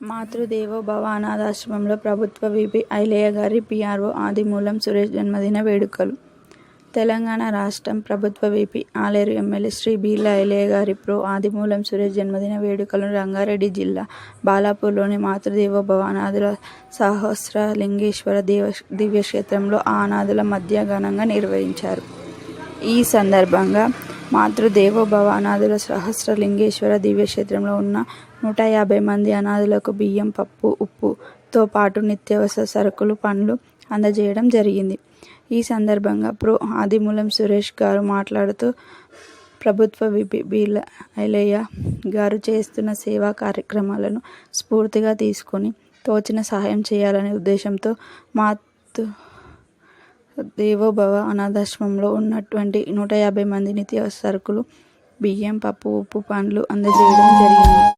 మాతృదేవో భవ అనాథాశ్రమంలో ప్రభుత్వ విపి ఐలయ్య గారి పిఆర్ఓ ఆదిమూలం సురేష్ జన్మదిన వేడుకలు తెలంగాణ రాష్ట్రం ప్రభుత్వ విపి ఆలేరు ఎమ్మెల్యే శ్రీ బీర్లా ఐలయ్య గారి ప్రో ఆదిమూలం సురేష్ జన్మదిన వేడుకలను రంగారెడ్డి జిల్లా బాలాపూర్లోని మాతృదేవో భవ అనాథుల సహస్రలింగేశ్వర దేవ దివ్యక్షేత్రంలో ఆ అనాథుల మధ్య ఘనంగా నిర్వహించారు. ఈ సందర్భంగా మాతృదేవోభవ అనాథుల సహస్రలింగేశ్వర దివ్యక్షేత్రంలో ఉన్న నూట యాభై మంది అనాథులకు బియ్యం, పప్పు, ఉప్పుతో పాటు నిత్యావసర సరుకులు, పండ్లు అందజేయడం జరిగింది. ఈ సందర్భంగా ప్రో ఆదిమూలం సురేష్ గారు మాట్లాడుతూ ప్రభుత్వ విపి ఐలయ్య గారు చేస్తున్న సేవా కార్యక్రమాలను స్ఫూర్తిగా తీసుకొని తోచిన సహాయం చేయాలనే ఉద్దేశంతో మాతృ దేవోభవ అనాథాశ్రమంలో ఉన్నటువంటి నూట యాభై మంది నిత్యావసర సరుకులు, బియ్యం, పప్పు, ఉప్పు, పండ్లు అందజేయడం జరిగింది.